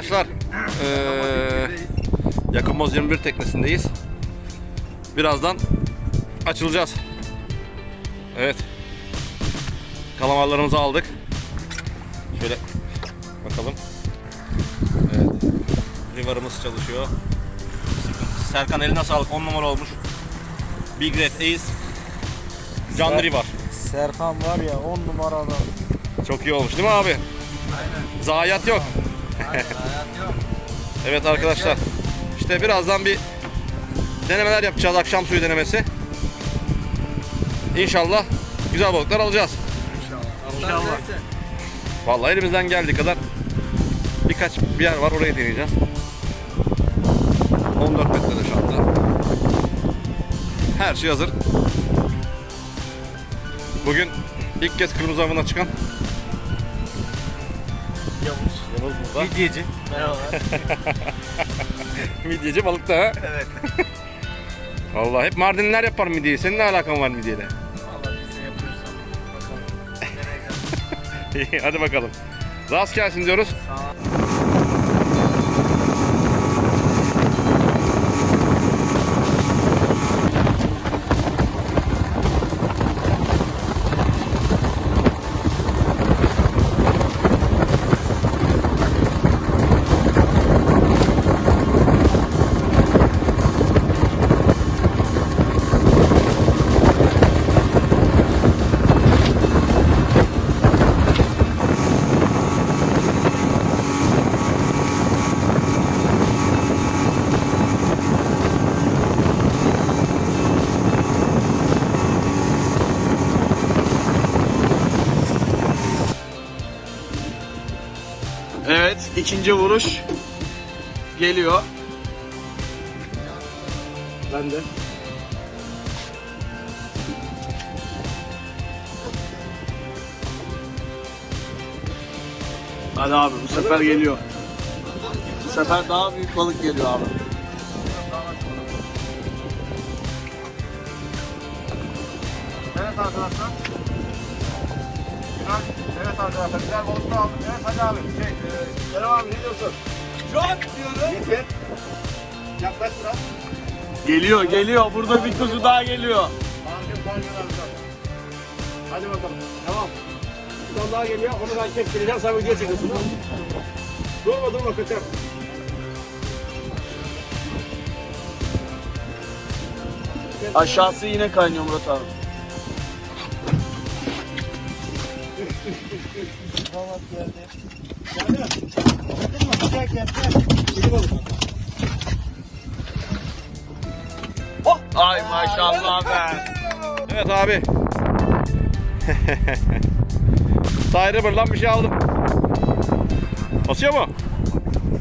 Arkadaşlar eee Yakamoz 21 teknesindeyiz. Birazdan açılacağız. Evet. Kalamarlarımızı aldık. Şöyle bakalım. Evet. River'ımız çalışıyor. Serkan eline sağlık 10 numara olmuş. Big Red Ace. Canlı Ser- River. Serkan var ya 10 numara adam. Çok iyi olmuş değil mi abi? Aynen. Zayiat yok. Aynen. Evet arkadaşlar. İşte birazdan bir denemeler yapacağız. Akşam suyu denemesi. İnşallah güzel balıklar alacağız. İnşallah. Vallahi elimizden geldiği kadar birkaç bir yer var orayı deneyeceğiz. 14 metrede şu anda. Her şey hazır. Bugün ilk kez kırmızı avına çıkan Burada. Midyeci. Merhabalar. Midyeci balıkta ha. evet. Vallahi hep Mardinliler yapar midyeyi. Senin ne alakan var midyeyle? Valla biz de yapıyoruz ama. Bakalım. İyi, Hadi bakalım. Rast gelsin diyoruz. Sağ ol. İkinci vuruş geliyor. Ben de. Hadi abi bu sefer geliyor. Bu sefer daha büyük balık geliyor abi. Evet arkadaşlar. Güzel. Evet arkadaşlar. Güzel balıklar aldık. Evet hadi abi. Şey, e, Kerem abi ne diyorsun? Çok diyorum. Getir. Yaklaş biraz. Geliyor, geliyor. Burada bir kuzu daha geliyor. Tanrım tanrım abi. Hadi bakalım. Tamam. Bir daha geliyor. Onu ben kestireceğim. Sen video çekiyorsun. Durma durma kötü. Aşağısı yine kaynıyor Murat abi. Ay maşallah be. Evet abi. Sahil River'dan bir şey aldım. Basıyor mu?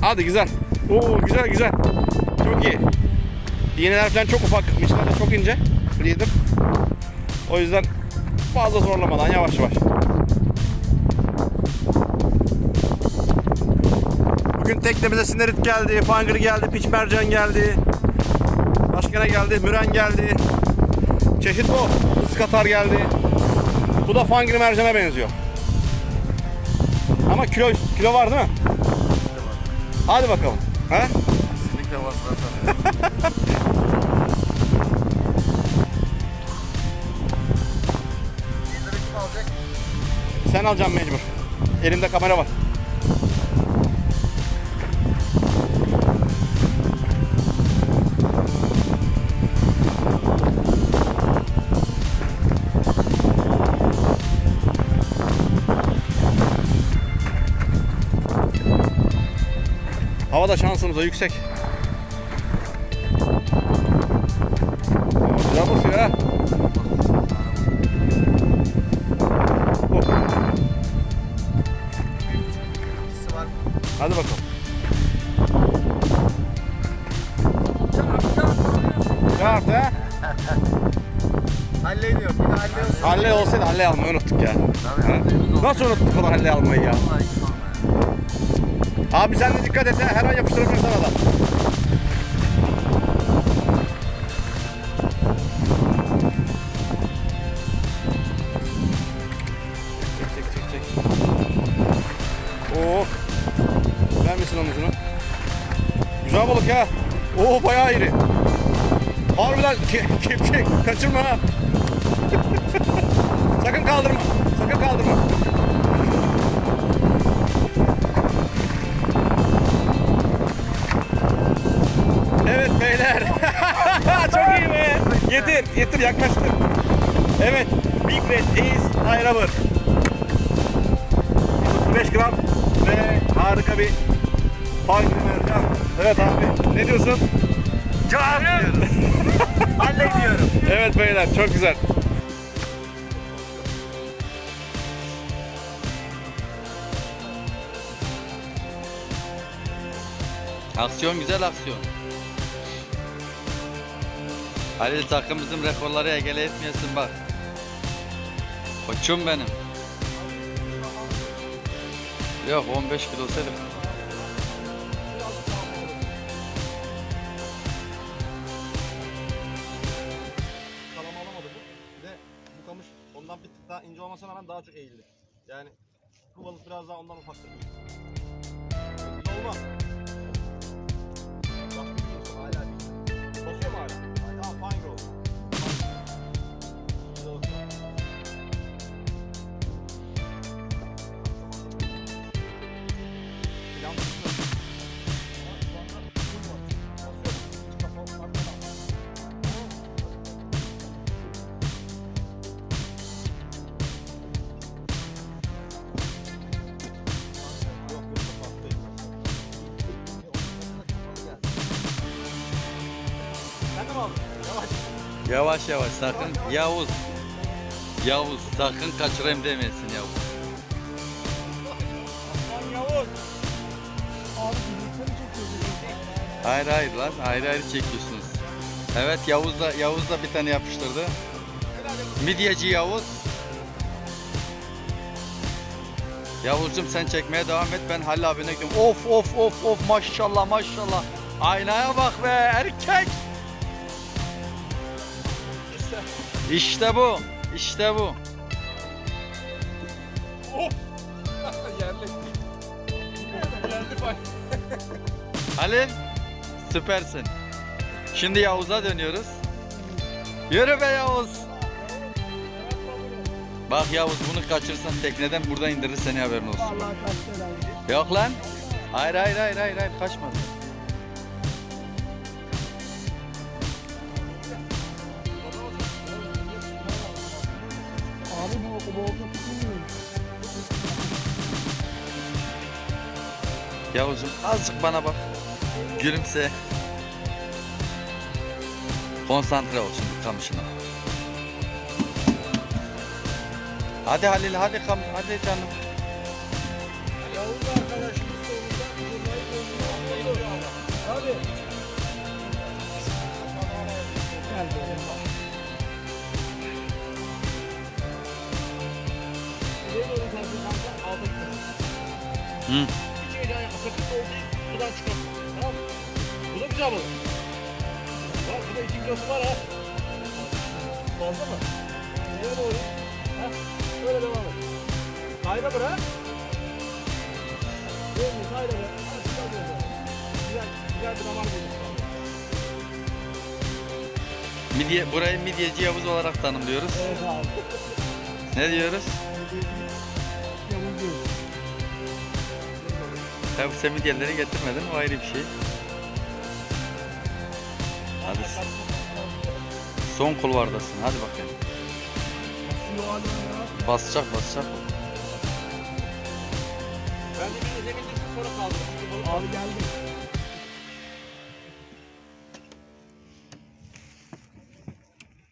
Hadi güzel. Oo güzel güzel. Çok iyi. İğneler falan çok ufak. Miçler de çok ince. Bleeder. O yüzden fazla zorlamadan yavaş yavaş. Teknemize sinerit geldi, fangır geldi, piç mercan geldi. Başka ne geldi? Müren geldi. Çeşit bu. Iskatar geldi. Bu da fangri mercana benziyor. Ama kilo kilo var değil mi? Hadi bakalım. Ha? Kesinlikle var zaten. Sen alacaksın mecbur. Elimde kamera var. Da şansımız da yüksek. Güzel basıyor ha. Oh. Hadi bakalım. Kart ha? Hallediyor. Bir de hallediyorsun. Halle olsaydı halle almayı unuttuk ya. Ha? Nasıl unuttuk falan halle almayı ya? Abi sen de dikkat et ha. Her an yapıştırabilir sana da. Çek çek çek çek. Oo. Ver misin omuzunu? Güzel balık ha. Oo bayağı iri. Harbiden ke kepçe kaçırma ha. Sakın kaldırma. Sakın kaldırma. Beyler. Çok iyi be. Getir, getir yaklaştır. Evet, Big Red Ace High Rubber. 35 gram ve harika bir Fine mercan. Evet abi, ne diyorsun? Diyoruz. Hallediyorum. Evet beyler, çok güzel. Aksiyon güzel aksiyon. Halil takım bizim rekorları egele etmeyesin bak. Koçum benim. Yok 15 kilo olsaydı. Kalama alamadı bu. Bir de bu kamış ondan bir tık daha ince olmasına rağmen daha çok eğildi. Yani bu balık biraz daha ondan ufaktır. Olmaz. Bak biliyorsun hala bir. Basıyor mu hala? Tamam fine Yavaş yavaş sakın Yavuz. Yavuz sakın kaçırayım demesin Yavuz. Lan Yavuz. Hayır hayır lan ayrı ayrı çekiyorsunuz. Evet Yavuz da Yavuz da bir tane yapıştırdı. Midyeci Yavuz. Yavuzcum sen çekmeye devam et ben Halil abine gidiyorum. Of of of of maşallah maşallah. Aynaya bak be erkek. İşte bu. İşte bu. Yerli. Yerli bak. Halil süpersin. Şimdi Yavuz'a dönüyoruz. Yürü be Yavuz. Bak Yavuz bunu kaçırsan tekneden burada indirir seni haberin olsun. Yok lan. Hayır hayır hayır hayır hayır kaçmadı. Yavuz'um azıcık bana bak. Gülümse. Konsantre ol şimdi kamışına. Hadi Halil hadi kam hadi canım. Yavuz arkadaşımız sonunda turnayı boynuna Hadi. Nereye Balık. Bak bu da iki kilosu var ha. Fazla mı? Nereye doğru? Ha? Böyle devam et. Kayra bırak. Mi? Kayra bırak. Güzel. Güzel, bir damar geliyor. Midye, burayı midyeci Yavuz olarak tanımlıyoruz. Evet abi. Ne diyoruz? Yavuz diyor. Tabi sen midyeleri getirmedin o ayrı bir şey. Hadi son kulvardasın hadi bakayım. Basacak basacak. Bence bir zemin düşsün sonra balık Abi geldi.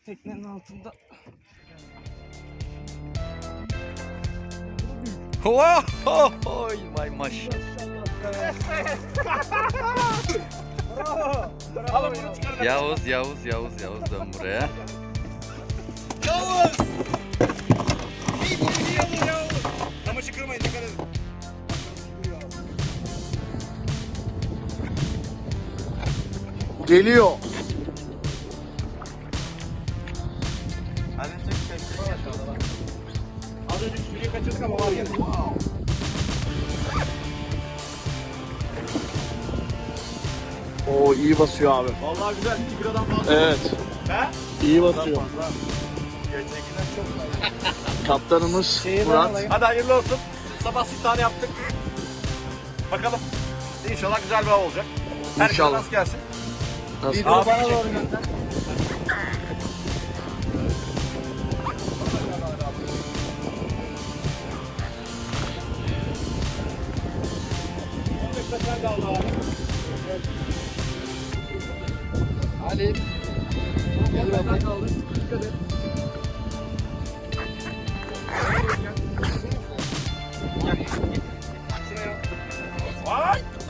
Teknenin altında. Oy vay maşallah. Alın bunu çıkarın. Yavuz Yavuz Yavuz Yavuz dön buraya. Yavuz! İyi iyi Yavuz Yavuz. Kamışı kırmayın dikkat edin. Geliyor. Basıyor abi. Vallahi güzel. 2 kilodan fazla. Evet. He? İyi basıyor. Gerçekinden çok Kaptanımız Murat. Hadi hayırlı olsun. Sabah tane yaptık. Bakalım. İnşallah güzel bir av olacak. Herkese İnşallah. rast gelsin. Nasıl? Abi bana doğru gönder.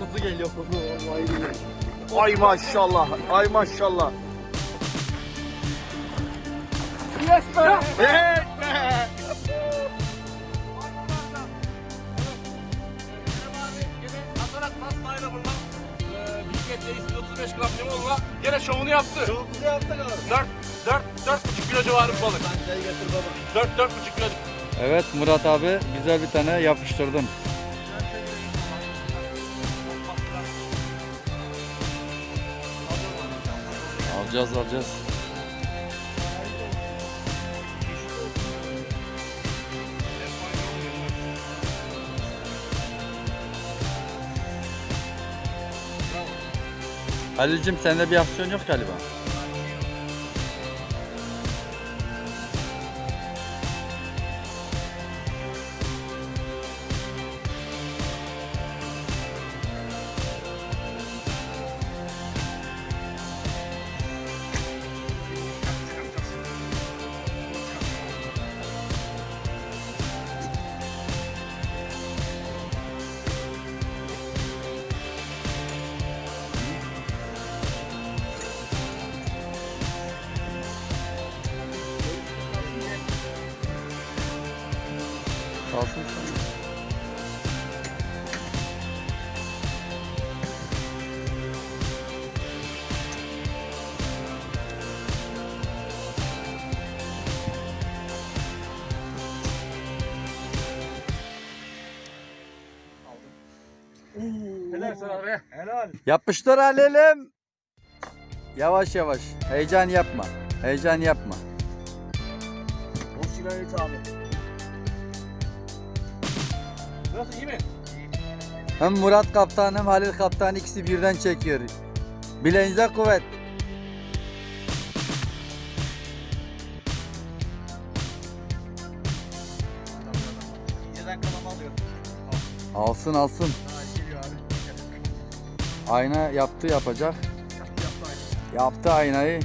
Kuzu geliyor kuzu. Vallahi geliyor. Ay maşallah. Ay maşallah. Yes be. Evet be. Atarak pas tayla buradan. Büyük etli 135 gram limonla gene şovunu yaptı. Şovunu yaptı abi. 4 4 4,5 kilo civarı balık. Ben getir baba. 4 4,5 kilo. Evet Murat abi güzel bir tane yapıştırdım. Alacağız alacağız. Halil'cim sende bir aksiyon yok galiba. Kalsın sen. Helal sana be. Helal. Yapıştır Halil'im. Yavaş yavaş. Heyecan yapma. Heyecan yapma. O silahı abi. Nasıl iyi mi? Hem Murat kaptan hem Halil kaptan ikisi birden çekiyor. Bileğinize kuvvet. Alsın alsın. Ayna yaptı yapacak. Yaptı aynayı.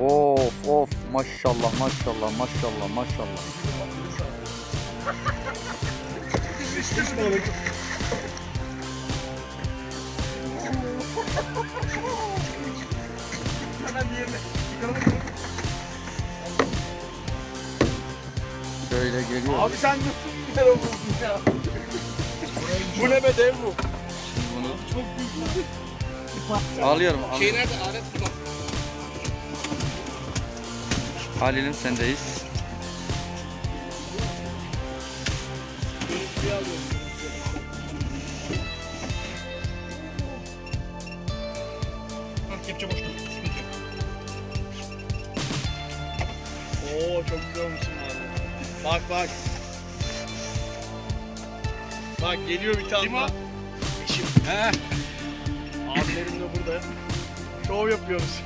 Of of maşallah maşallah maşallah maşallah. Şöyle geliyor. Abi sen nasıl bir ya. bu ne be dev bu. Alıyorum. alıyorum. Şey nerede? Alet burada. Halil'im sendeyiz. Kepçe boşta. Sıkıntı yok. Oo çok güzel olmuşsun abi. Bak bak. Bak geliyor bir tane daha. İşim. He. Abilerim de burada. Şov yapıyoruz.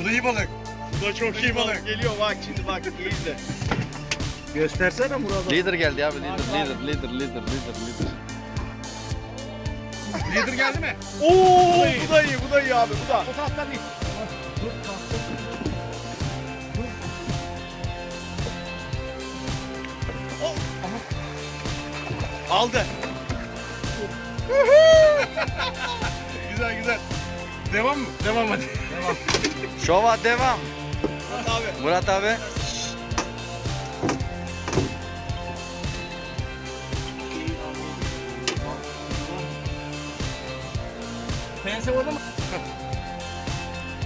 Bu da iyi balık. Bu da çok iyi balık. Geliyor bak şimdi bak iyi izle. Göstersene Murat'a. Lider geldi abi lider lider lider lider lider lider. Leader geldi mi? Oo, bu da iyi, bu da iyi abi, bu da. O taraftan değil. Aldı. güzel güzel. Devam mı? Devam hadi. Şova devam. Murat abi. Murat abi.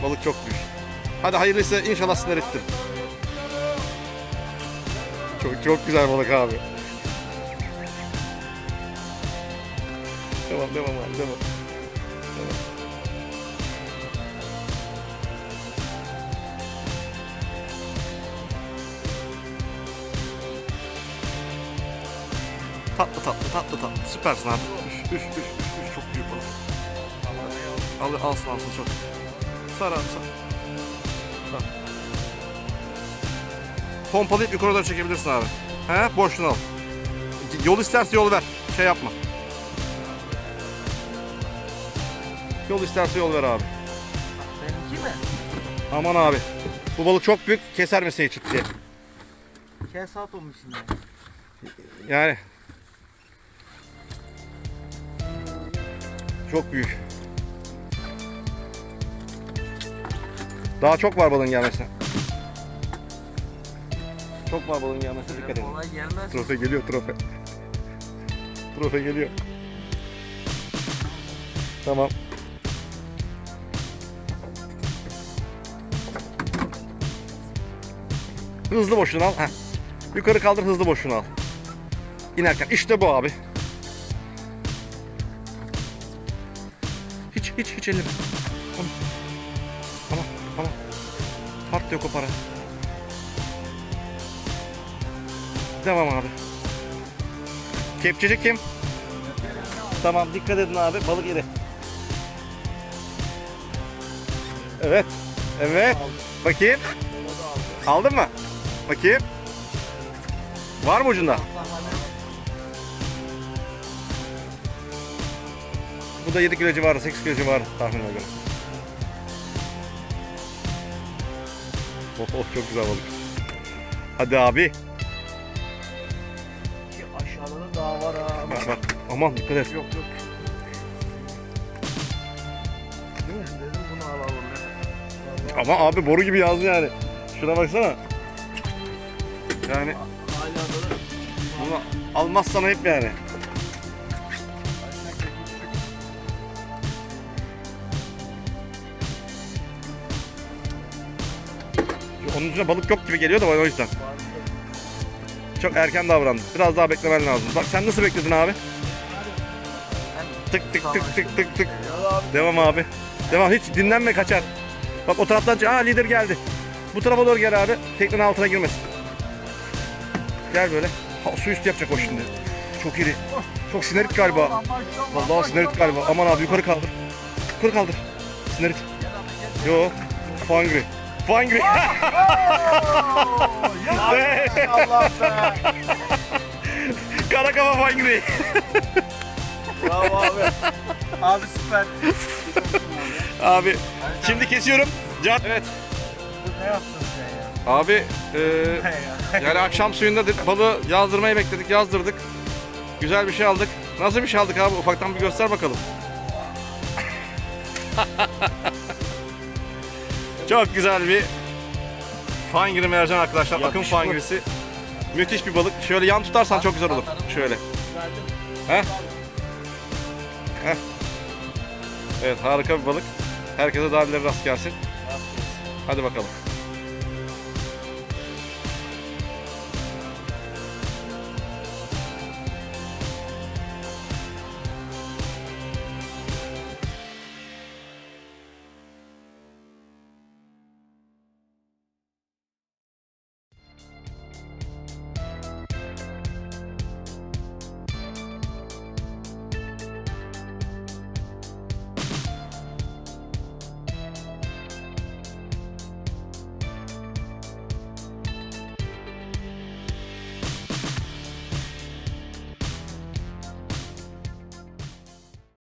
Balık çok büyük. Hadi hayırlısı inşallah sizler ettim. Çok çok güzel balık abi. Devam devam abi devam. Devam. Tatlı tatlı tatlı tatlı süpersin abi. Üf üf üf üf, çok büyük balık. Al, alsın alsın çok. Sar abi sar. Sar. Pompalayıp yukarı doğru çekebilirsin abi. He boşluğunu al. Yol isterse yol ver. Şey yapma. Yol isterse yol ver abi. Benimki mi? Aman abi. Bu balık çok büyük. Keser mi Seyçit diye. Kesat olmuş yine. Yani. Çok büyük. Daha çok var balığın gelmesine. Çok var balığın gelmesine dikkat edin. Kolay gelmez. Trofe geliyor trofe. Trofe geliyor. Tamam. Hızlı boşluğunu al. Heh. Yukarı kaldır hızlı boşluğunu al. İnerken işte bu abi. Hiç hiç hiç elleme. Tamam. Part yok o para. Devam abi. Kepçeci kim? Tamam dikkat edin abi balık yedi. Evet. Evet. Bakayım. Aldın mı? Bakayım. Var mı ucunda? Bu da 7 kilo civarı, 8 kilo civarı tahminime göre. Oh, oh çok güzel balık. Hadi abi. Aşağıda da daha var ha. Bak bak. Aman dikkat et. Yok yok. Değil mi? Dedim bunu alalım ya. Ama abi boru gibi yazdı yani. Şuna baksana. Yani Hala bunu almazsan hep yani. Şu Onun içinde balık yok gibi geliyor da o yüzden. Çok erken davrandın. Biraz daha beklemen lazım. Bak sen nasıl bekledin abi? Tık tık tık tık tık tık. Devam abi. Devam hiç dinlenme kaçar. Bak o taraftan. Aa lider geldi. Bu tarafa doğru gel abi. Teknenin altına girmesin. Gel böyle. Ha, su üstü yapacak o şimdi. Çok iri. Çok sinerit galiba. Vallahi sinerit galiba. Aman abi yukarı kaldır. Yukarı kaldır. Sinerit. Yo. Fangri. Fangri. Allah be. Kara kafa fangri. Bravo abi. Abi süper. Abi şimdi kesiyorum. Can. Evet. Ne yaptın sen ya? Abi ya? Yani akşam suyunda dedik, balığı yazdırmayı bekledik, yazdırdık. Güzel bir şey aldık. Nasıl bir şey aldık abi? Ufaktan bir göster bakalım. çok güzel bir fangiri mercan arkadaşlar. Akın fangirisi. Müthiş bir balık. Şöyle yan tutarsan çok güzel olur. Şöyle. Heh. Heh. Evet harika bir balık. Herkese daha ileri rast gelsin. Hadi bakalım.